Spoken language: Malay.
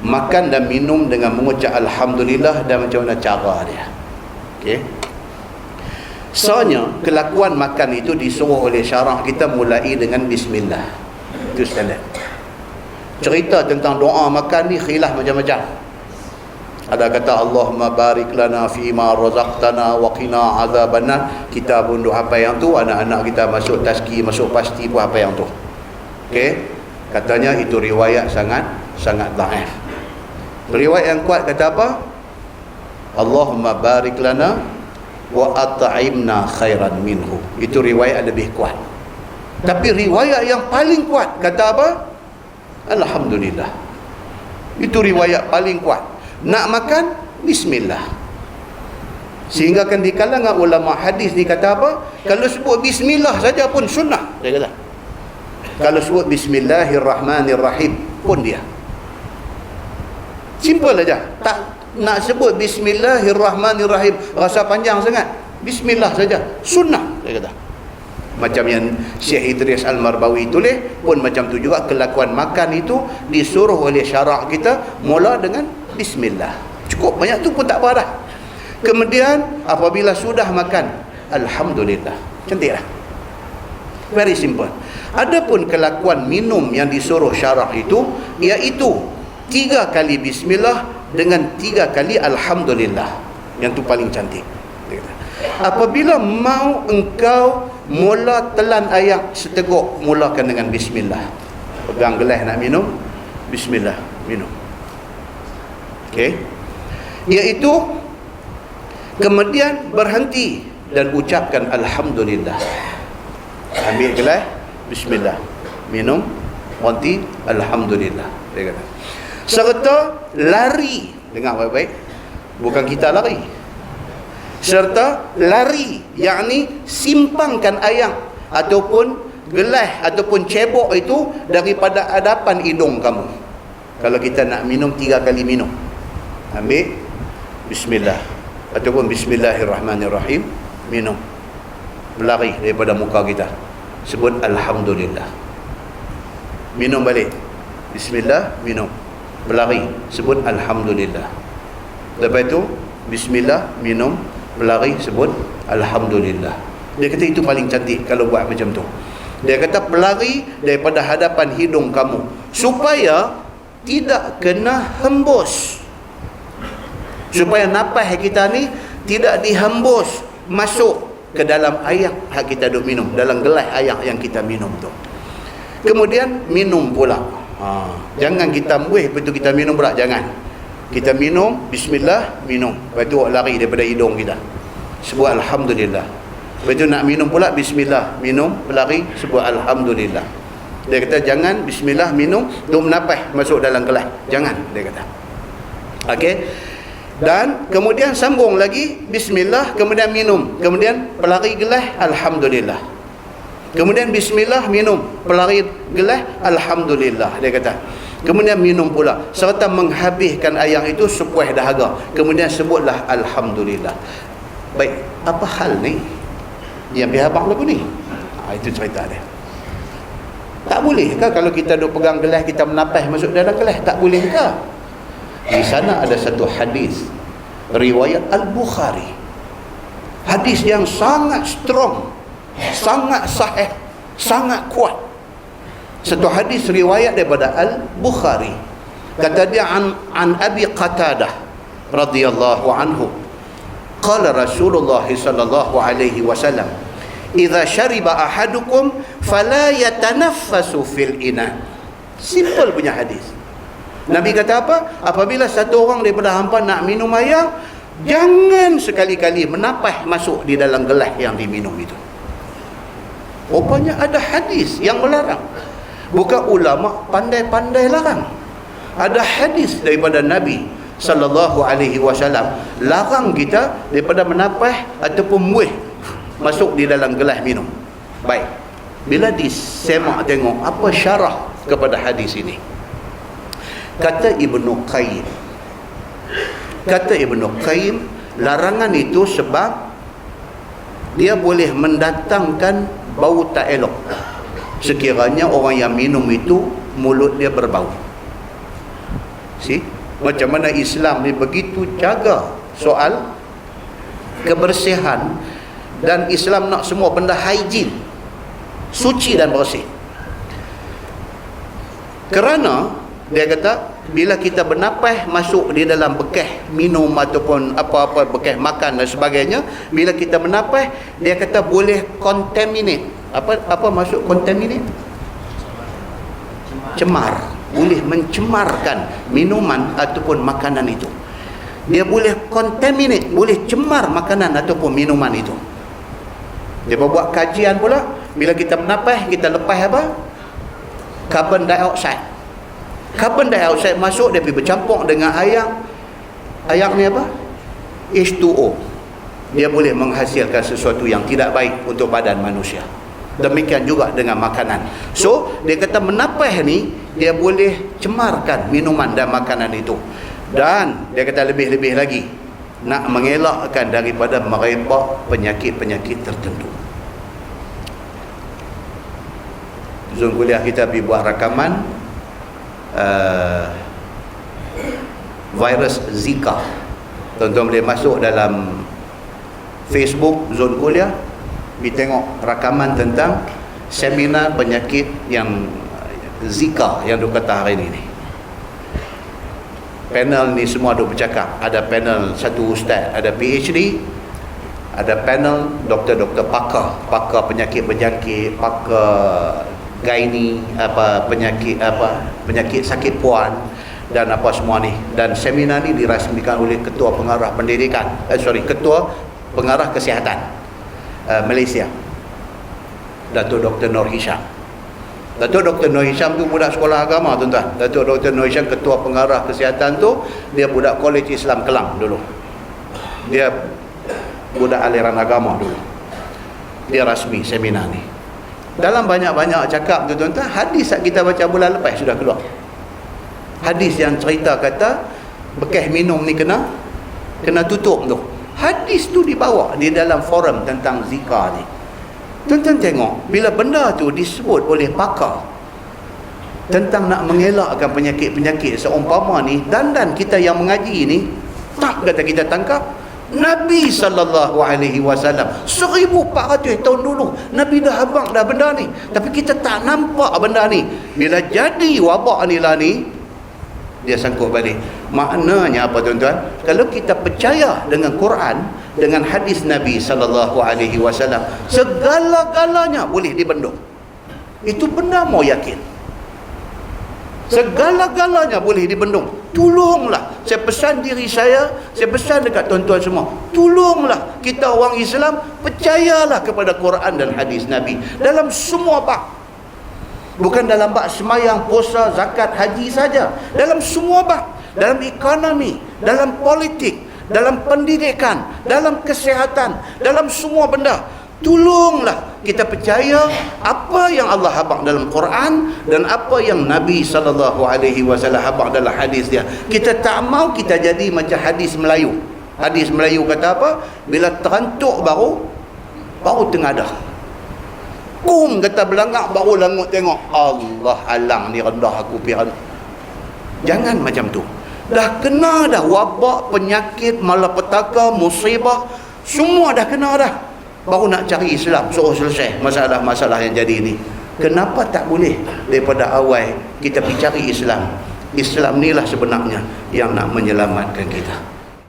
makan dan minum dengan mengucap Alhamdulillah dan macam mana cara dia. Ok soalnya kelakuan makan itu disuruh oleh syarah kita mulai dengan Bismillah. Itu standard cerita tentang doa makan ni khilaf macam-macam. Ada kata Allahumma barik lana fi ma razaqtana wa qina azabannar. Kita pun doa apa yang tu anak-anak kita masuk taski masuk pasti pun apa yang tu. Okey. Katanya itu riwayat sangat sangat dhaif riwayat yang kuat kata apa? Allahumma barik lana wa at'imna khairan minhu. Itu riwayat lebih kuat. Tapi riwayat yang paling kuat kata apa? Alhamdulillah. Itu riwayat paling kuat. Nak makan? Bismillah. Sehingga kan di kalangan ulama hadis ni kata apa? Kalau sebut bismillah saja pun sunnah dia kata. Kalau sebut bismillahirrahmanirrahim pun dia simple aja. Tak nak sebut bismillahirrahmanirrahim. Rasa panjang sangat. Bismillah saja. Sunnah dia kata. Macam yang Syekh Idris Al-Marbawi tulis pun macam tu juga. Kelakuan makan itu disuruh oleh syarak kita mula dengan bismillah. Cukup banyak tu pun tak apa dah. Kemudian apabila sudah makan alhamdulillah. Cantik very simple. Adapun kelakuan minum yang disuruh syarak itu iaitu tiga kali bismillah dengan tiga kali alhamdulillah. Yang tu paling cantik. Apabila mau engkau mula telan ayak seteguk mulakan dengan bismillah. Pegang gelas nak minum bismillah minum. Okey. Iaitu kemudian berhenti dan ucapkan alhamdulillah. Ambil gelas bismillah. Minum berhenti alhamdulillah. Dia kata serta lari. Dengar baik-baik. Bukan kita lari. Serta lari. Yakni simpangkan ayam. Ataupun gelas. Ataupun cebok itu daripada hadapan hidung kamu. Kalau kita nak minum tiga kali minum. Ambil. Bismillah. Ataupun bismillahirrahmanirrahim. Minum. Berlari daripada muka kita. Sebut alhamdulillah. Minum balik. Bismillah minum berlari. Sebut alhamdulillah. Lepas itu bismillah minum berlari sebut Alhamdulillah. Dia kata itu paling cantik kalau buat macam tu. Dia kata berlari daripada hadapan hidung kamu supaya tidak kena hembus. Supaya napas kita ni tidak dihembus masuk ke dalam air yang kita duk minum dalam gelas air yang kita minum tu. Kemudian minum pula ha. jangan kita muih betul kita minum pula jangan. Kita minum bismillah minum. Lepas tu lari daripada hidung kita. Sebut alhamdulillah. Lepas tu nak minum pula bismillah minum berlari sebut alhamdulillah. Dia kata jangan bismillah minum tu menapas masuk dalam kelas. Jangan dia kata. Okey? Dan kemudian sambung lagi bismillah kemudian minum kemudian pelari gelas alhamdulillah kemudian bismillah minum. Pelari gelas alhamdulillah dia kata. Kemudian minum pula. Serta menghabiskan ayam itu sepuas dahaga. Kemudian sebutlah Alhamdulillah. Baik apa hal ni? Yang bihabak lagu ni? Ha, itu cerita dia. Tak boleh ke kalau kita duk pegang gelas kita menapas masuk dalam gelas? Tak boleh ke? Di sana ada satu hadis. Riwayat Al-Bukhari. Hadis yang sangat strong sangat sahih sangat kuat. Satu hadis riwayat daripada Al-Bukhari. Kata dia an, an Abi Qatadah radhiyallahu anhu. Qala Rasulullah sallallahu alaihi wasallam idza shariba ahadukum fala yatanaffasu fil ina. Simple punya hadis. Nabi kata apa? Apabila satu orang daripada hampa nak minum air jangan sekali-kali menapas masuk di dalam gelas yang diminum itu rupanya ada hadis yang melarang. Bukan ulama pandai-pandai larang. Ada hadis daripada Nabi sallallahu alaihi wasallam. Larang kita daripada menapas ataupun muih masuk di dalam gelas minum. Baik. Bila disemak tengok apa syarah kepada hadis ini? Kata Ibnu Qayyim. Kata Ibnu Qayyim larangan itu sebab dia boleh mendatangkan bau tak elok. Sekiranya orang yang minum itu mulut dia berbau. Si macam mana Islam ni begitu jaga soal kebersihan dan Islam nak semua benda hygiene suci dan bersih. Kerana dia kata bila kita bernapas masuk di dalam bekah minum ataupun apa-apa bekah makan dan sebagainya bila kita bernapas dia kata boleh contaminate. Apa apa masuk contaminate? Cemar. Boleh mencemarkan minuman ataupun makanan itu. Dia boleh contaminate boleh cemar makanan ataupun minuman itu. Dia buat kajian pula. Bila kita bernapas kita lepas apa? Carbon dioxide carbon dioxide masuk dia pergi bercampur dengan air air ni apa? H2O dia boleh menghasilkan sesuatu yang tidak baik untuk badan manusia. Demikian juga dengan makanan. So dia kata menapas ni dia boleh cemarkan minuman dan makanan itu. Dan dia kata lebih-lebih lagi nak mengelakkan daripada merebak penyakit-penyakit tertentu. Zoom kuliah kita pergi buat rakaman uh, virus Zika. Tuan-tuan boleh masuk dalam Facebook zon kuliah. Pergi tengok rakaman tentang seminar penyakit yang Zika yang duk kata hari ini panel ni semua duk bercakap. Ada panel satu ustaz ada PhD ada panel doktor-doktor pakar. Pakar penyakit berjangkit pakar gaini apa penyakit apa penyakit sakit puan dan apa semua ni dan seminar ni dirasmikan oleh ketua pengarah pendidikan eh, sorry ketua pengarah kesihatan uh, Malaysia Datuk Dr. Nur Hisham Datuk Dr. Nur Hisham tu budak sekolah agama tuan-tuan Datuk Dr. Nur Hisham ketua pengarah kesihatan tu dia budak kolej Islam Kelang dulu dia budak aliran agama dulu dia rasmi seminar ni dalam banyak-banyak cakap tu tuan-tuan hadis yang kita baca bulan lepas sudah keluar. Hadis yang cerita kata bekas minum ni kena kena tutup tu. Hadis tu dibawa di dalam forum tentang zika ni. Tuan-tuan tengok bila benda tu disebut oleh pakar tentang nak mengelakkan penyakit-penyakit seumpama ni dan dan kita yang mengaji ni tak kata kita tangkap Nabi sallallahu alaihi wasallam. 1400 tahun dulu Nabi dah abang dah benda ni. Tapi kita tak nampak benda ni. Bila jadi wabak ni lah ni dia sangkut balik. Maknanya apa tuan-tuan? Kalau kita percaya dengan Quran dengan hadis Nabi sallallahu alaihi wasallam segala-galanya boleh dibendung. Itu benda mau yakin. Segala-galanya boleh dibendung tolonglah. Saya pesan diri saya saya pesan dekat tuan-tuan semua. Tolonglah kita orang Islam percayalah kepada Quran dan hadis Nabi. Dalam semua bab. Bukan dalam bab semayang puasa zakat haji saja. Dalam semua bab. Dalam ekonomi dalam politik dalam pendidikan dalam kesihatan dalam semua benda tolonglah kita percaya apa yang Allah habaq dalam Quran dan apa yang Nabi sallallahu alaihi wasallam habaq dalam hadis dia. Kita tak mau kita jadi macam hadis Melayu. Hadis Melayu kata apa? Bila terantuk baru baru tengadah kum kata belangak baru langut tengok. Allah alang ni rendah aku pihan jangan macam tu. Dah kena dah wabak penyakit malapetaka musibah semua dah kena dah baru nak cari Islam suruh selesai masalah-masalah yang jadi ini kenapa tak boleh daripada awal kita pergi cari Islam? Islam inilah sebenarnya yang nak menyelamatkan kita